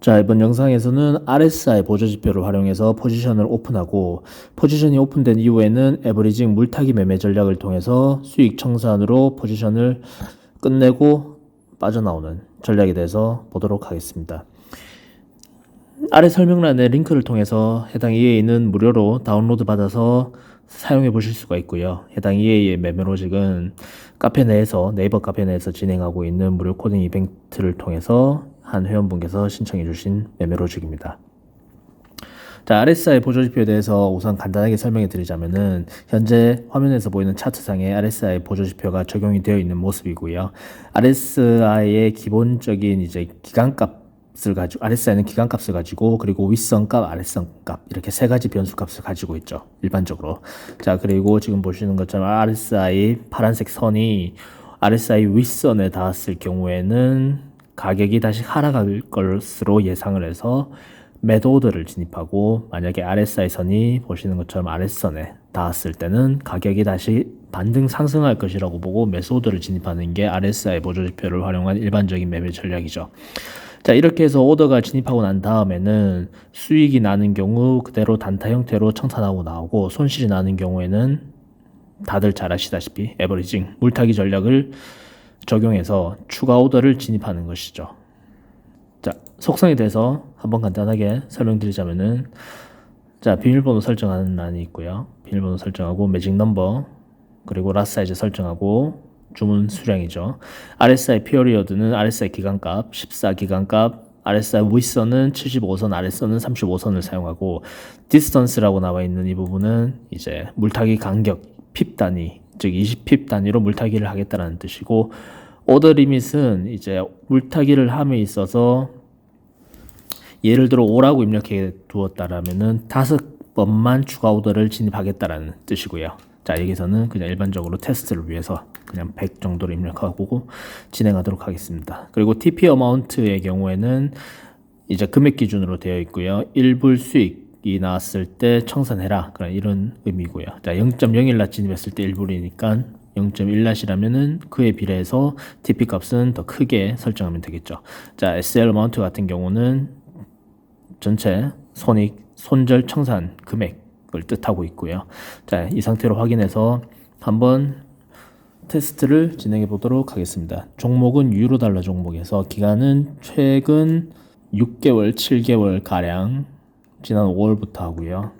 자, 이번 영상에서는 RSI 보조 지표를 활용해서 포지션을 오픈하고 포지션이 오픈된 이후에는 에버리징 물타기 매매 전략을 통해서 수익 청산으로 포지션을 끝내고 빠져나오는 전략에 대해서 보도록 하겠습니다. 아래 설명란에 링크를 통해서 해당 EA는 무료로 다운로드 받아서 사용해 보실 수가 있고요. 해당 EA의 매매 로직은 카페 내에서 네이버 카페 내에서 진행하고 있는 무료 코딩 이벤트를 통해서 한 회원분께서 신청해 주신 매매 로직입니다. 자, RSI 보조 지표에 대해서 우선 간단하게 설명해 드리자면은 현재 화면에서 보이는 차트상에 RSI 보조 지표가 적용이 되어 있는 모습이고요. RSI의 기본적인 이제 기간값을 가지고 RSI는 기간 값을 가지고 그리고 윗선 값, 아랫선 값 이렇게 세 가지 변수 값을 가지고 있죠. 일반적으로. 자, 그리고 지금 보시는 것처럼 RSI 파란색 선이 RSI 윗선에 닿았을 경우에는 가격이 다시 하락할 것으로 예상을 해서 매도 오더를 진입하고 만약에 RSI 선이 보시는 것처럼 아랫선에 닿았을 때는 가격이 다시 반등 상승할 것이라고 보고 매수 오더를 진입하는 게 RSI 보조 지표를 활용한 일반적인 매매 전략이죠. 자, 이렇게 해서 오더가 진입하고 난 다음에는 수익이 나는 경우 그대로 단타 형태로 청산하고 나오고 손실이 나는 경우에는 다들 잘 아시다시피 에버리징 물타기 전략을 적용해서 추가 오더를 진입하는 것이죠. 자, 속성에 대해서 한번 간단하게 설명드리자면은 자, 비밀번호 설정하는 란이 있고요. 비밀번호 설정하고 매직 넘버 그리고 라스 사이즈 설정하고 주문 수량이죠. RSI 피어리어드는 RSI 기간값, 14 기간값, RSI 윗선은 75선, 아랫선은 35선을 사용하고 디스턴스라고 나와 있는 이 부분은 이제 물타기 간격 핍 단위 즉 20핍 단위로 물타기를 하겠다라는 뜻이고 오더 리밋은 이제 물타기를 함에 있어서 예를 들어 5라고 입력해 두었다라면은 다섯 번만 추가 오더를 진입하겠다라는 뜻이고요. 자, 여기서는 그냥 일반적으로 테스트를 위해서 그냥 100 정도로 입력하고 진행하도록 하겠습니다. 그리고 TP 어마운트의 경우에는 이제 금액 기준으로 되어 있고요. 1불 수익 이 나왔을 때 청산해라. 그런 이런 의미고요. 자, 0.01라 진입했을 때 1불이니까 0.1낫이라면은 그에 비례해서 TP 값은 더 크게 설정하면 되겠죠. 자, SL 마운트 같은 경우는 전체 손익, 손절 청산 금액을 뜻하고 있고요. 자, 이 상태로 확인해서 한번 테스트를 진행해 보도록 하겠습니다. 종목은 유로 달러 종목에서 기간은 최근 6개월, 7개월 가량 지난 5월부터 하고요.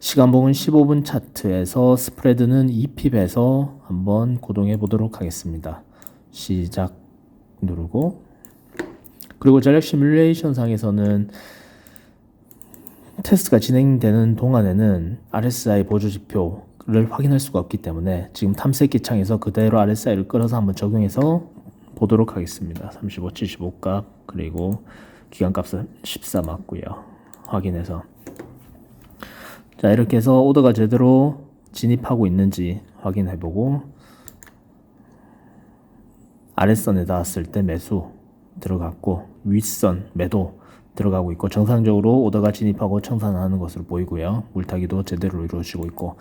시간봉은 15분 차트에서 스프레드는 2핍에서 한번 고동해 보도록 하겠습니다. 시작 누르고 그리고 전략 시뮬레이션 상에서는 테스트가 진행되는 동안에는 RSI 보조 지표를 확인할 수가 없기 때문에 지금 탐색기 창에서 그대로 RSI를 끌어서 한번 적용해서 보도록 하겠습니다. 35, 75값 그리고 기간값은 14 맞고요. 확인해서 자 이렇게 해서 오더가 제대로 진입하고 있는지 확인해보고 아랫선에 닿았을 때 매수 들어갔고 윗선 매도 들어가고 있고 정상적으로 오더가 진입하고 청산하는 것으로 보이고요. 물타기도 제대로 이루어지고 있고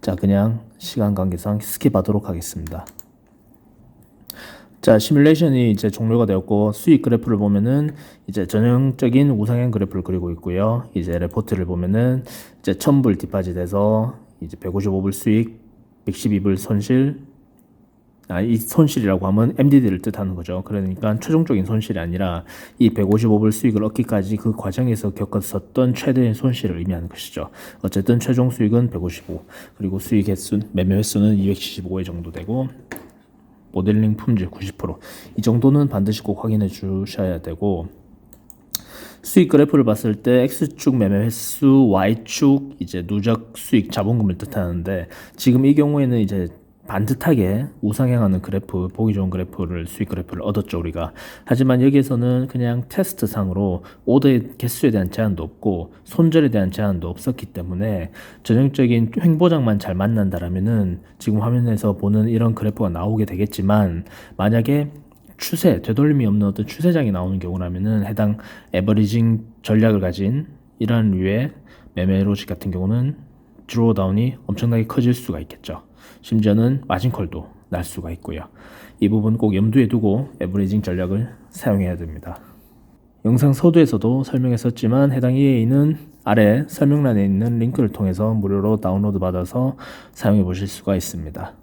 자 그냥 시간 관계상 스킵하도록 하겠습니다. 자, 시뮬레이션이 이제 종료가 되었고 수익 그래프를 보면은 이제 전형적인 우상향 그래프를 그리고 있고요. 이제 레포트를 보면은 이제 1000불 디파짓에서 이제 155불 수익, 112불 손실 아, 이 손실이라고 하면 MDD를 뜻하는 거죠. 그러니까 최종적인 손실이 아니라 이 155불 수익을 얻기까지 그 과정에서 겪었었던 최대의 손실을 의미하는 것이죠. 어쨌든 최종 수익은 155, 그리고 수익 횟수, 매매 횟수는 275회 정도 되고 모델링 품질 90%이 정도는 반드시 꼭 확인해 주셔야 되고 수익 그래프를 봤을 때 X축 매매 횟수, Y축 이제 누적 수익 자본금을 뜻하는데 지금 이 경우에는 이제 반듯하게 우상향하는 그래프, 보기 좋은 그래프를 수익 그래프를 얻었죠 우리가. 하지만 여기에서는 그냥 테스트 상으로 오더의 개수에 대한 제한도 없고 손절에 대한 제한도 없었기 때문에 전형적인 횡보장만 잘 만난다라면은 지금 화면에서 보는 이런 그래프가 나오게 되겠지만 만약에 추세, 되돌림이 없는 어떤 추세장이 나오는 경우라면은 해당 에버리징 전략을 가진 이러한 류의 매매 로직 같은 경우는 드로우다운이 엄청나게 커질 수가 있겠죠. 심지어는 마진콜도 날 수가 있고요. 이 부분 꼭 염두에 두고 에버리징 전략을 사용해야 됩니다. 영상 서두에서도 설명했었지만 해당 EA는 아래 설명란에 있는 링크를 통해서 무료로 다운로드 받아서 사용해 보실 수가 있습니다.